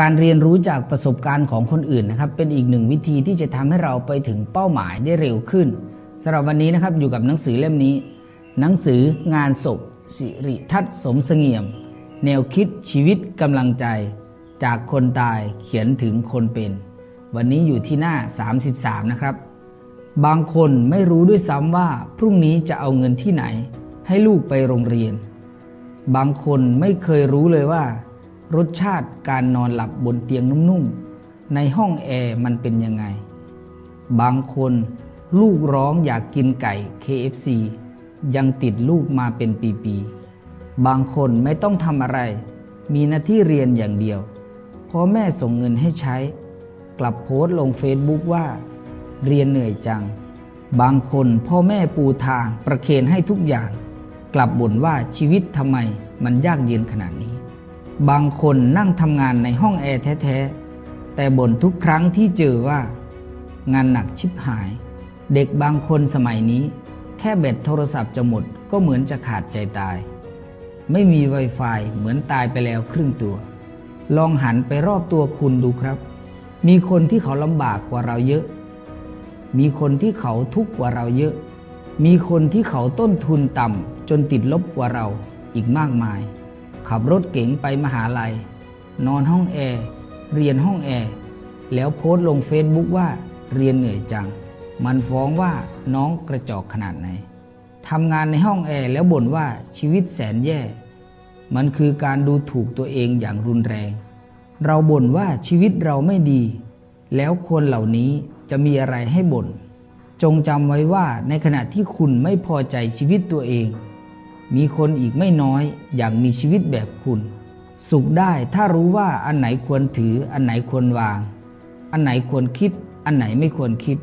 การเรียนรู้จากประสบการณ์ของคนอื่นนะครับ เป็นอีกหนึ่งวิธีที่จะทำให้เราไปถึงเป้าหมายได้เร็วขึ้นสำหรับวันนี้นะครับอยู่กับหนังสือเล่มนี้ หนังสืองานศพ สิริทัศน์สมเสงี่ยม แนวคิดชีวิตกำลังใจ จากคนตายเขียนถึงคนเป็น วันนี้อยู่ที่หน้า 33 นะครับ บางคนไม่รู้ด้วยซ้ำว่าพรุ่งนี้จะเอาเงินที่ไหน ให้ลูกไปโรงเรียน บางคนไม่เคยรู้เลยว่า รสชาติการนอนหลับบนเตียงนุ่มๆ ในห้องแอร์มันเป็นยังไง บางคนลูกร้องอยากกินไก่ KFC ยังติดลูกมาเป็นปีๆ บางคนไม่ต้องทำอะไร มีหน้าที่เรียนอย่างเดียวพ่อแม่ส่งเงินให้ใช้ กลับโพสต์ลงเฟซบุ๊กว่า เรียนเหนื่อยจัง บางคนพ่อแม่ปูทางประเคนให้ทุกอย่าง กลับบ่นว่าชีวิตทำไมมันยากเย็นขนาดนี้ บางคนนั่งทำงานในห้องแอร์แท้ๆ แต่บ่นทุกครั้งที่เจอว่า งานหนักชิบหาย เด็กบางคนสมัยนี้ แค่แบตโทรศัพท์จะหมดก็เหมือนจะขาดใจตาย ไม่มี Wi-Fi เหมือนตายไปแล้วครึ่งตัว ลองหันไปรอบตัวคุณดูครับ มีคนที่เขาลำบากกว่าเราเยอะ มีคนที่เขาทุกข์กว่าเราเยอะ มีคนที่เขาต้นทุนต่ำจนติดลบกว่าเราอีกมากมาย ขับรถเก๋งไปมหาลัย นอนห้องแอร์ เรียนห้องแอร์ แล้วโพสต์ลงเฟซบุ๊กว่าเรียนเหนื่อยจัง มันฟ้องว่าน้องกระจอกขนาดไหนทำงานในห้องแอร์แล้วบ่นว่าชีวิตแสนแย่ มันคือการดูถูกตัวเองอย่างรุนแรง เราบ่นว่าชีวิตเราไม่ดี แล้วคนเหล่านี้จะมีอะไรให้บ่น จงจำไว้ว่าในขณะที่คุณไม่พอใจชีวิตตัวเอง มีคนอีกไม่น้อยอย่างมีชีวิตแบบคุณ สุขได้ถ้ารู้ว่าอันไหนควรถือ อันไหนควรวาง อันไหนควรคิด อันไหนไม่ควรคิด